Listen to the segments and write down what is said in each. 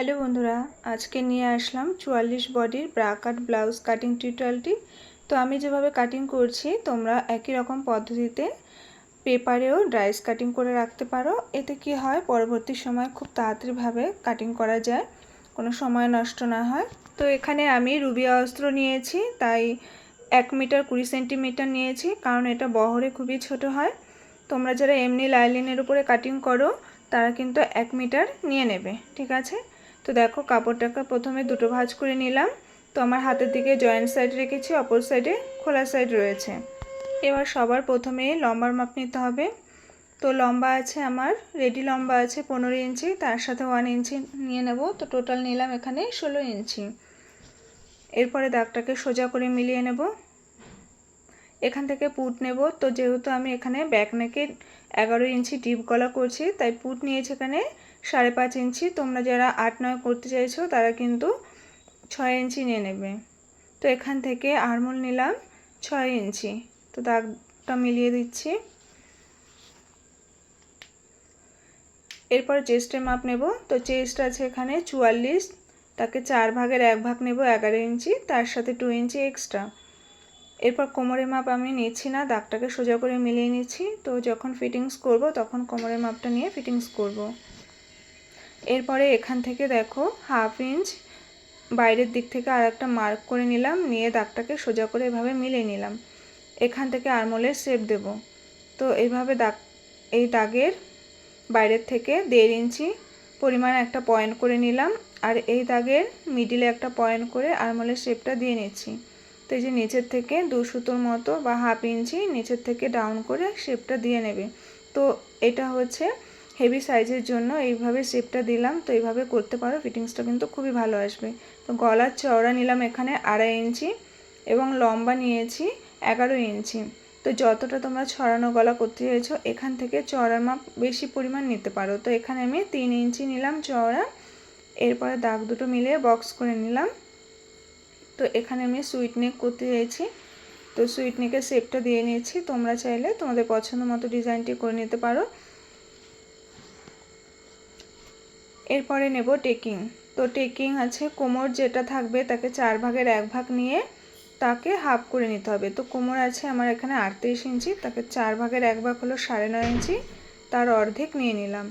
Hello বন্ধুরা, আজকে নিয়ে আসলাম চুয়াল্লিশ বডির ব্রা কাট ব্লাউজ কাটিং টিউটোরিয়ালটি তো আমি যেভাবে কাটিং করছি, তোমরা একই রকম পদ্ধতিতে পেপারেও ড্রাইস কাটিং করে রাখতে পারো। এতে কি হয়, পরবর্তী সময় খুব তাড়াতাড়িভাবে কাটিং করা যায়, কোনো সময় নষ্ট না হয়। তো এখানে আমি রুবি অস্ত্র নিয়েছি, তাই এক মিটার কুড়ি সেন্টিমিটার নিয়েছি, কারণ এটা বহরে খুবই ছোট হয়। তোমরা যারা এমনি লাইলিনের উপরে কাটিং করো, তারা কিন্তু এক মিটার নিয়ে নেবে, ঠিক আছে? তো দেখো, কাপড়টাকে প্রথমে দুটো ভাঁজ করে নিলাম। তো আমার হাতের দিকে জয়েন্ট সাইড রেখেছি, অপর সাইডে খোলা সাইড রয়েছে। এবার সবার প্রথমে লম্বার মাপ নিতে হবে। তো লম্বা আছে আমার, রেডি লম্বা আছে পনেরো ইঞ্চি, তার সাথে ওয়ান ইঞ্চি নিয়ে নেব। তো টোটাল নিলাম এখানে ষোলো ইঞ্চি। এরপরে দাগটাকে সোজা করে মিলিয়ে নেব। এখান থেকে পুট নেব। তো যেহেতু আমি এখানে ব্যাক নেকে এগারো ইঞ্চি ডিপ গলা করছি, তাই পুট নিয়েছি এখানে সাড়ে পাঁচ ইঞ্চি। তোমরা যারা আট, নয় করতে চাইছো, তারা কিন্তু ছয় ইঞ্চি নিয়ে নেবে। তো এখান থেকে আরমোল নিলাম ছয় ইঞ্চি। তো দাগটা মিলিয়ে দিচ্ছি। এরপর চেস্টের মাপ নেব। তো চেস্ট আছে এখানে চুয়াল্লিশ। তাকে চার ভাগের এক ভাগ নেব এগারো ইঞ্চি। তার সাথে টু ইঞ্চি এক্সট্রা এরপর কোমরের মাপ আমি নিচ্ছি না, দাগটাকে সোজা করে মিলিয়ে নিচ্ছি। তো যখন ফিটিংস করব, তখন কোমরের মাপটা নিয়ে ফিটিংস করব। এরপরে এখান থেকে দেখো হাফ ইঞ্চ, বাইরের দিক থেকে আর একটা মার্ক করে নিলাম, নিয়ে দাগটাকে সোজা করে এভাবে মিলিয়ে নিলাম। এখান থেকে আরমোলের শেপ দেব। তো এইভাবে দাগ, এই দাগের বাইরের থেকে দেড় ইঞ্চি পরিমাণ একটা পয়েন্ট করে নিলাম, আর এই দাগের মিডিলে একটা পয়েন্ট করে আরমোলের শেপটা দিয়ে নিচ্ছি। তো এই যে নিচের থেকে দু সুতোর মতো বা হাফ ইঞ্চি নিচের থেকে ডাউন করে শেপটা দিয়ে নেবে। তো এটা হচ্ছে হেভি সাইজের জন্য এইভাবে শেপটা দিলাম। তো এইভাবে করতে পারো ফিটিংসটা কিন্তু খুবই ভালো আসবে। তো গলার চওড়া নিলাম এখানে আড়াই ইঞ্চি এবং লম্বা নিয়েছি এগারো ইঞ্চি। তো যতটা তোমরা ছড়ানো গলা করতে চাইছো, এখান থেকে চওড়ার মাপ বেশি পরিমাণ নিতে পারো। তো এখানে আমি তিন ইঞ্চি নিলাম চওড়া। এরপরে দাগ দুটো মিলিয়ে বক্স করে নিলাম। তো এখানে আমি সুইট নেক করতে চাইছি। তো সুইট নেকের শেপটা দিয়ে নিয়েছি। তোমরা চাইলে তোমাদের পছন্দ মতো ডিজাইনটি করে নিতে পারো। এরপরে নেব টেকিং। তো টেকিং আছে, কোমর যেটা থাকবে তাকে চার ভাগের এক ভাগ নিয়ে তাকে হাফ করে নিতে হবে। তো কোমর আছে আমার এখানে আটত্রিশ ইঞ্চি, তাকে চার ভাগের এক ভাগ হলো সাড়ে নয় ইঞ্চি, তার অর্ধেক নিয়ে নিলাম।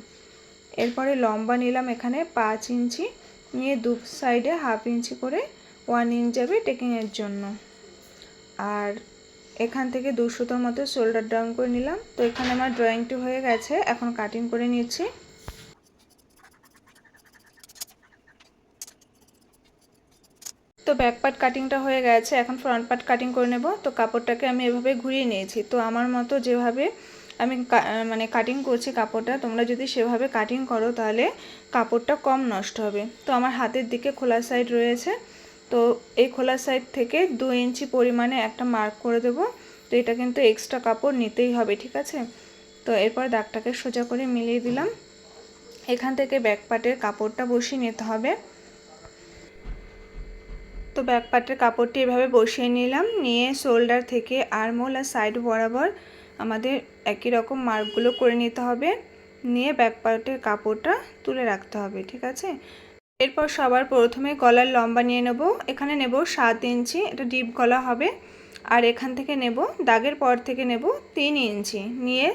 এরপরে লম্বা নিলাম এখানে পাঁচ ইঞ্চি, নিয়ে দু সাইডে হাফ ইঞ্চি করে ওয়ান ইঞ্চ যাবে টেকিংয়ের জন্য। আর এখান থেকে দুশোটোর মতো শোল্ডার ডাউন করে নিলাম। তো এখানে আমার ড্রয়িংটি হয়ে গেছে, এখন কাটিং করে নিচ্ছি। তো ব্যাক পার্ট কাটিংটা হয়ে গেছে, এখন ফ্রন্ট পার্ট কাটিং করে নেব। তো কাপড়টাকে আমি এভাবে ঘুরিয়ে নিয়েছি। তো আমার মতো যেভাবে আমি মানে কাটিং করছি কাপড়টা, তোমরা যদি সেভাবে কাটিং করো তাহলে কাপড়টা কম নষ্ট হবে। তো আমার হাতের দিকে খোলা সাইড রয়েছে। তো এই খোলা সাইড থেকে দু ইঞ্চি পরিমাণে একটা মার্ক করে দেব। তো এটা কিন্তু এক্সট্রা কাপড় নিতেই হবে, ঠিক আছে? তো এরপর দাগটাকে সোজা করে মিলিয়ে দিলাম। এখান থেকে ব্যাক পার্টের কাপড়টা বসিয়ে নিতে হবে। তো ব্যাক পার্টের কাপড়টি এভাবে বসিয়ে নিলাম। নিয়ে শোল্ডার থেকে আরমোল আর সাইড বরাবর আমাদের একই রকম মার্কগুলো করে নিতে হবে। নিয়ে ব্যাক পার্টের কাপড়টা তুলে রাখতে হবে, ঠিক আছে? এরপর সবার প্রথমে গলার লম্বা নিয়ে নেব। এখানে নেব সাত ইঞ্চি, এটা ডিপ গলা হবে। আর এখান থেকে নেব, দাগের পর থেকে নেব তিন ইঞ্চি। নিয়ে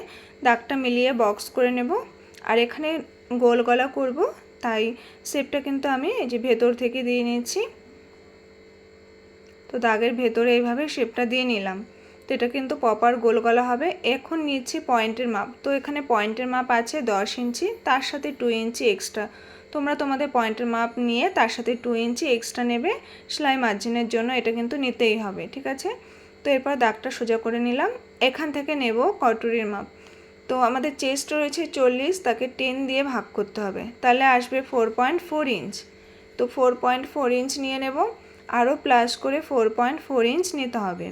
দাগটা মিলিয়ে বক্স করে নেব। আর এখানে গোল গলা করব, তাই শেপটা কিন্তু আমি এই যে ভেতর থেকে দিয়ে নিচ্ছি তো দাগের ভেতরে এইভাবে শেপটা দিয়ে নিলাম। তো এটা কিন্তু প্রপার গোল গলা হবে। এখন নিচ্ছি পয়েন্টের মাপ। তো এখানে পয়েন্টের মাপ আছে দশ ইঞ্চি, তার সাথে টু ইঞ্চি এক্সট্রা তোমরা তোমাদের পয়েন্টের মাপ নিয়ে তার সাথে টু ইঞ্চি এক্সট্রা নেবে। সেলাই মার্জিনের জন্য এটা কিন্তু নিতেই হবে, ঠিক আছে? তো এরপর দাগটা সোজা করে নিলাম। এখান থেকে নেব কটুরির মাপ। তো আমাদের চেস্ট রয়েছে চল্লিশ, তাকে টেন দিয়ে ভাগ করতে হবে। তাহলে আসবে ফোর পয়েন্ট ফোর ইঞ্চ তো ফোর পয়েন্ট ফোর ইঞ্চ নিয়ে নেব। আরও প্লাস করে ফোর পয়েন্ট ফোর ইঞ্চ নিতে হবে।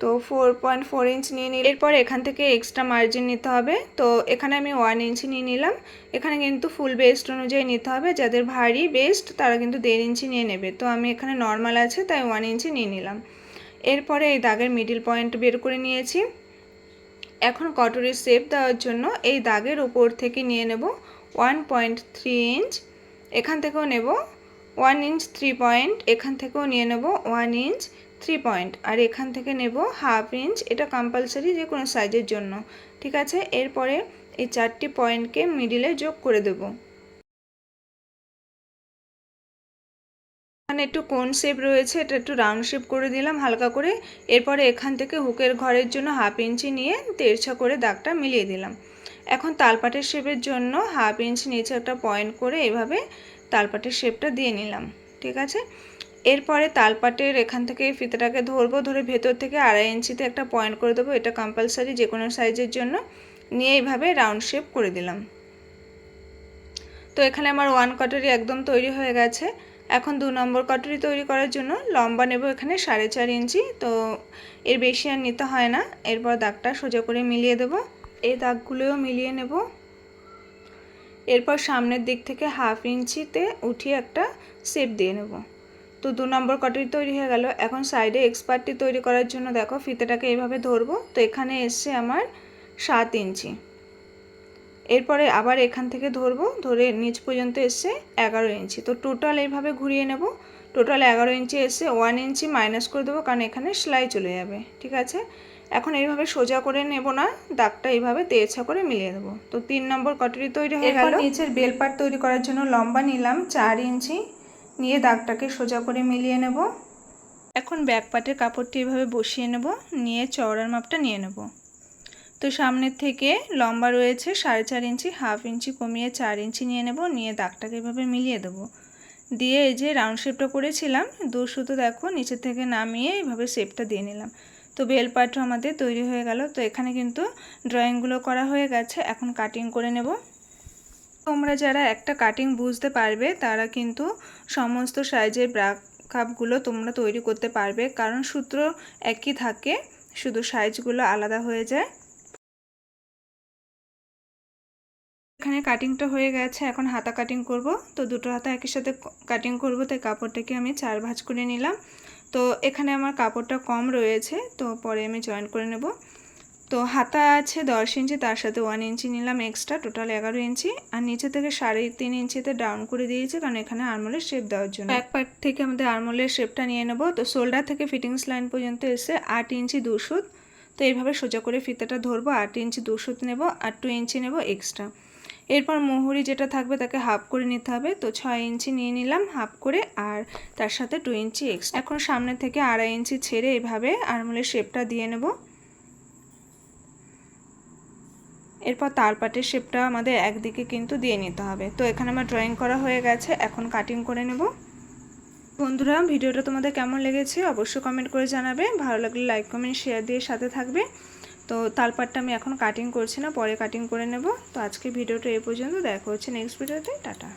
তো ফোর পয়েন্ট ফোর ইঞ্চ নিয়ে নিই এরপর এখান থেকে এক্সট্রা মার্জিন নিতে হবে। তো এখানে আমি ওয়ান ইঞ্চি নিয়ে নিলাম। এখানে কিন্তু ফুল বেস্ট অনুযায়ী নিতে হবে। যাদের ভারী বেস্ট তারা কিন্তু দেড় ইঞ্চি নিয়ে নেবে। তো আমি এখানে নর্মাল আছে, তাই ওয়ান ইঞ্চি নিয়ে নিলাম। এরপরে এই দাগের মিডিল পয়েন্ট বের করে নিয়েছি। এখন কটরের শেপ দেওয়ার জন্য এই দাগের ওপর থেকে নিয়ে নেব ওয়ান পয়েন্ট থ্রি ইঞ্চ এখান থেকেও নেব ওয়ান ইঞ্চ থ্রি পয়েন্ট, এখান থেকেও নিয়ে নেব ওয়ান ইঞ্চ থ্রি পয়েন্ট, আর এখান থেকে নেব হাফ ইঞ্চ, এটা কম্পালসারি যে কোনো সাইজের জন্য, ঠিক আছে? এরপরে এই চারটি পয়েন্টকে মিডিলে যোগ করে দেব। এখানে একটু কোন শেপ রয়েছে, এটা একটু রাউন্ড শেপ করে দিলাম হালকা করে, এরপরে এখান থেকে হুকের ঘরের জন্য হাফ ইঞ্চি নিয়ে তেরছা করে দাগটা মিলিয়ে দিলাম। এখন তালপাটের শেপের জন্য হাফ ইঞ্চ নিচে একটা পয়েন্ট করে এভাবে তালপাটের শেপটা দিয়ে নিলাম, ঠিক আছে? এরপরে তালপাটের এখান থেকে ফিতেটাকে ধরবো, ধরে ভেতর থেকে আড়াই ইঞ্চিতে একটা পয়েন্ট করে দেবো, এটা কম্পালসারি যে কোনো সাইজের জন্য। নিয়ে এইভাবে রাউন্ড শেপ করে দিলাম। তো এখানে আমার ওয়ান কাটারি একদম তৈরি হয়ে গেছে। এখন দু নম্বর কাটুরি তৈরি করার জন্য লম্বা নেব এখানে সাড়ে চার ইঞ্চি। তো এর বেশি আর নিতে হয় না। এরপর দাগটা সোজা করে মিলিয়ে দেব। এই দাগগুলোও মিলিয়ে নেব। এরপর সামনের দিক থেকে হাফ ইঞ্চিতে উঠিয়ে একটা শেপ দিয়ে নেব। তো দু নম্বর কাটুরি তৈরি হয়ে গেল। এখন সাইডে এক্সপার্টটি তৈরি করার জন্য দেখো ফিতেটাকে এইভাবে ধরবো। তো এখানে এসছে আমার সাত ইঞ্চি। এরপরে আবার এখান থেকে ধরবো। ধরে নিচ পর্যন্ত এসছে এগারো ইঞ্চি। তো টোটাল এইভাবে ঘুরিয়ে নেব। টোটাল এগারো ইঞ্চি এসে ওয়ান ইঞ্চি মাইনাস করে দেবো কারণ এখানে সেলাই চলে যাবে। ঠিক আছে? এখন এইভাবে সোজা করে নেব না দাগটা এইভাবে তেছা করে মিলিয়ে দেবো। তো তিন নম্বর কটরি তৈরি হয়ে গেল। নিচের বেলপাট তৈরি করার জন্য লম্বা নিলাম চার ইঞ্চি নিয়ে দাগটাকে সোজা করে মিলিয়ে নেব। এখন ব্যাকপাটের কাপড়টি এভাবে বসিয়ে নেব নিয়ে চওড়ার মাপটা নিয়ে নেব। তো সামনের থেকে লম্বা রয়েছে সাড়ে চার ইঞ্চি হাফ ইঞ্চি কমিয়ে চার ইঞ্চি নিয়ে নেব নিয়ে দাগটাকে এভাবে মিলিয়ে দেবো। দিয়ে এই যে রাউন্ড শেপটা করেছিলাম দু সুতো দেখো নিচের থেকে নামিয়ে এইভাবে শেপটা দিয়ে নিলাম। তো বেল পাটও আমাদের তৈরি হয়ে গেল। তো এখানে কিন্তু ড্রয়িংগুলো করা হয়ে গেছে। এখন কাটিং করে নেব। তোমরা যারা একটা কাটিং বুঝতে পারবে, তারা কিন্তু সমস্ত সাইজের ব্রাক কাপগুলো তোমরা তৈরি করতে পারবে। কারণ সূত্র একই থাকে, শুধু সাইজগুলো আলাদা হয়ে যায়। এখানে কাটিংটা হয়ে গেছে। এখন হাতা কাটিং করব। তো দুটো হাতা একই সাথে কাটিং করব। তাই কাপড়টাকে আমি চার ভাঁজ করে নিলাম। তো এখানে আমার কাপড়টা কম রয়েছে, তো পরে আমি জয়েন করে নেব। তো হাতা আছে দশ ইঞ্চি, তার সাথে ওয়ান ইঞ্চি নিলাম এক্সট্রা টোটাল এগারো ইঞ্চি। আর নিচে থেকে সাড়ে তিন ইঞ্চিতে ডাউন করে দিয়েছি, কারণ এখানে আরমোলের শেপ দেওয়ার জন্য। এক পার্ট থেকে আমাদের আরমোলের শেপটা নিয়ে নেব। তো শোল্ডার থেকে ফিটিংস লাইন পর্যন্ত এসে আট ইঞ্চি দুশুত তো এইভাবে সোজা করে ফিতাটা ধরবো, আট ইঞ্চি দুশুত নেব, আর টু ইঞ্চি নেব এক্সট্রা এরপর মুহুরি যেটা থাকবে তাকে হাফ করে নিতে হবে। তো ছয় ইঞ্চি নিয়ে নিলাম হাফ করে আর তার সাথে টু ইঞ্চি এক্স এখন সামনে থেকে আড়াই ইঞ্চি ছেড়ে এভাবে আরমোলের শেপটা দিয়ে নেব। এরপর তালপাটের শেপটা আমাদের একদিকে কিন্তু দিয়ে নিতে হবে। তো এখানে আমার ড্রয়িং করা হয়ে গেছে, এখন কাটিং করে নেব। বন্ধুরা, ভিডিওটা তোমাদের কেমন লেগেছে অবশ্যই কমেন্ট করে জানাবে। ভালো লাগলে লাইক কমেন্ট শেয়ার দিয়ে সাথে থাকবে। তো তালপাটটা আমি এখন কাটিং করছি না, পরে কাটিং করে নেব। তো আজকে ভিডিওটা এই পর্যন্ত, দেখা হচ্ছে নেক্সট ভিডিওতে, টাটা।